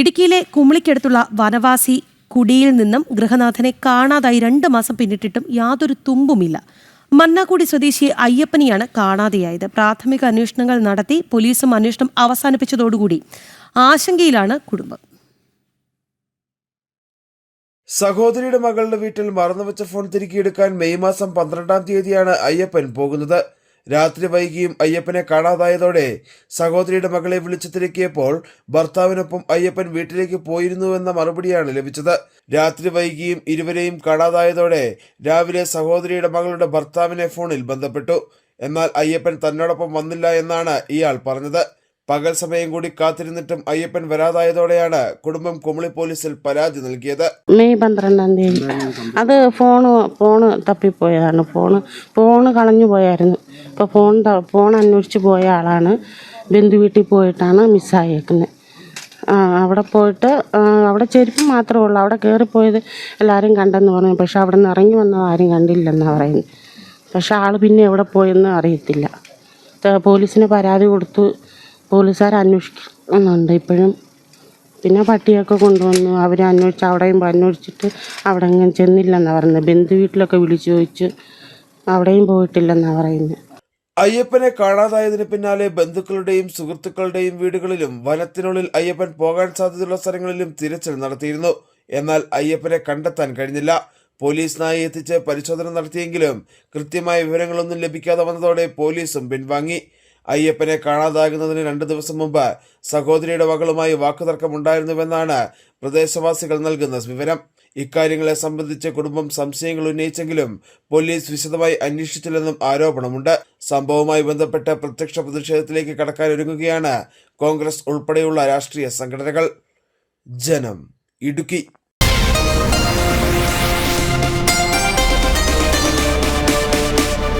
ഇടുക്കിയിലെ കുമിളിക്കടുത്തുള്ള വനവാസി കുടിയിൽ നിന്നും ഗൃഹനാഥനെ കാണാതായി രണ്ട് മാസം പിന്നിട്ടിട്ടും യാതൊരു തുമ്പുമില്ല. മന്നാക്കുടി സ്വദേശി അയ്യപ്പനെയാണ് കാണാതെയായത്. പ്രാഥമിക അന്വേഷണങ്ങൾ നടത്തി പോലീസും അന്വേഷണം അവസാനിപ്പിച്ചതോടുകൂടി ആശങ്കയിലാണ് കുടുംബം. സഹോദരിയുടെ മകളുടെ വീട്ടിൽ മറന്നുവെച്ച ഫോൺ തിരികെയെടുക്കാൻ മെയ് മാസം പന്ത്രണ്ടാം തീയതിയാണ് അയ്യപ്പൻ പോകുന്നത്. രാത്രി വൈകിയും അയ്യപ്പനെ കാണാതായതോടെ സഹോദരിയുടെ മകളെ വിളിച്ചു തിരക്കിയപ്പോൾ ഭർത്താവിനൊപ്പം അയ്യപ്പൻ വീട്ടിലേക്ക് പോയിരുന്നുവെന്ന മറുപടിയാണ് ലഭിച്ചത്. രാത്രി വൈകിയും ഇരുവരെയും കാണാതായതോടെ രാവിലെ സഹോദരിയുടെ മകളുടെ ഭർത്താവിനെ ഫോണിൽ ബന്ധപ്പെട്ടു. എന്നാൽ അയ്യപ്പൻ തന്നോടൊപ്പം വന്നില്ല എന്നാണ് ഇയാൾ പറഞ്ഞത്. പകൽ സമയം കൂടി കാത്തിരുന്നിട്ടും അയ്യപ്പൻ വരാതായതോടെയാണ് കുടുംബം കുമളി പോലീസിൽ പരാതി നൽകിയത്. മെയ് പന്ത്രണ്ടാം തീയതി. അത് ഫോണ് ഫോണ് തപ്പിപ്പോയതാണ്. ഫോണ് ഫോണ് കളഞ്ഞു പോയായിരുന്നു. ഇപ്പോൾ ഫോൺ ഫോൺ അന്വേഷിച്ച് പോയ ആളാണ്. ബന്ധു വീട്ടിൽ പോയിട്ടാണ് മിസ്സായേക്കുന്നത് അവിടെ പോയിട്ട് അവിടെ ചെരുപ്പ് മാത്രമേ ഉള്ളൂ. അവിടെ കയറിപ്പോയത് എല്ലാവരും കണ്ടെന്ന് പറഞ്ഞു. പക്ഷെ അവിടെ നിന്ന് ഇറങ്ങി വന്നത് ആരും കണ്ടില്ലെന്നാണ് പറയുന്നത് പക്ഷെ ആൾ പിന്നെ എവിടെ പോയെന്ന് അറിയത്തില്ല. പോലീസിന് പരാതി കൊടുത്തു. പോലീസുകാർ അന്വേഷിക്കുന്നുണ്ട് ഇപ്പോഴും. പിന്നെ പട്ടിയൊക്കെ കൊണ്ടുവന്നു. അവർ അന്വേഷിച്ച് അവിടെയും അന്വേഷിച്ചിട്ട് അവിടെ ഇങ്ങനെ ചെന്നില്ലെന്നാണ് പറയുന്നത് ബന്ധു വീട്ടിലൊക്കെ വിളിച്ചു ചോദിച്ചു അവിടെയും പോയിട്ടില്ലെന്നാണ് പറയുന്നത് അയ്യപ്പനെ കാണാതായതിന് പിന്നാലെ ബന്ധുക്കളുടെയും സുഹൃത്തുക്കളുടെയും വീടുകളിലും വനത്തിനുള്ളിൽ അയ്യപ്പൻ പോകാൻ സാധ്യതയുള്ള സ്ഥലങ്ങളിലും തിരച്ചിൽ നടത്തിയിരുന്നു. എന്നാൽ അയ്യപ്പനെ കണ്ടെത്താൻ കഴിഞ്ഞില്ല. പോലീസ് നായി എത്തിച്ച് പരിശോധന നടത്തിയെങ്കിലും കൃത്യമായ വിവരങ്ങളൊന്നും ലഭിക്കാതെ വന്നതോടെ പോലീസും പിൻവാങ്ങി. അയ്യപ്പനെ കാണാതാകുന്നതിന് രണ്ടു ദിവസം മുമ്പ് സഹോദരിയുടെ മകളുമായി വാക്കുതർക്കമുണ്ടായിരുന്നുവെന്നാണ് പ്രദേശവാസികൾ നൽകുന്ന വിവരം. ഇക്കാര്യങ്ങളെ സംബന്ധിച്ച് കുടുംബം സംശയങ്ങൾ ഉന്നയിച്ചെങ്കിലും പോലീസ് വിശദമായി അന്വേഷിച്ചില്ലെന്നും ആരോപണമുണ്ട്. സംഭവവുമായി ബന്ധപ്പെട്ട് പ്രത്യക്ഷ പ്രതിഷേധത്തിലേക്ക് കടക്കാൻ ഒരുങ്ങുകയാണ് കോൺഗ്രസ് ഉൾപ്പെടെയുള്ള രാഷ്ട്രീയ സംഘടനകൾ. ജനം ഇടുക്കി.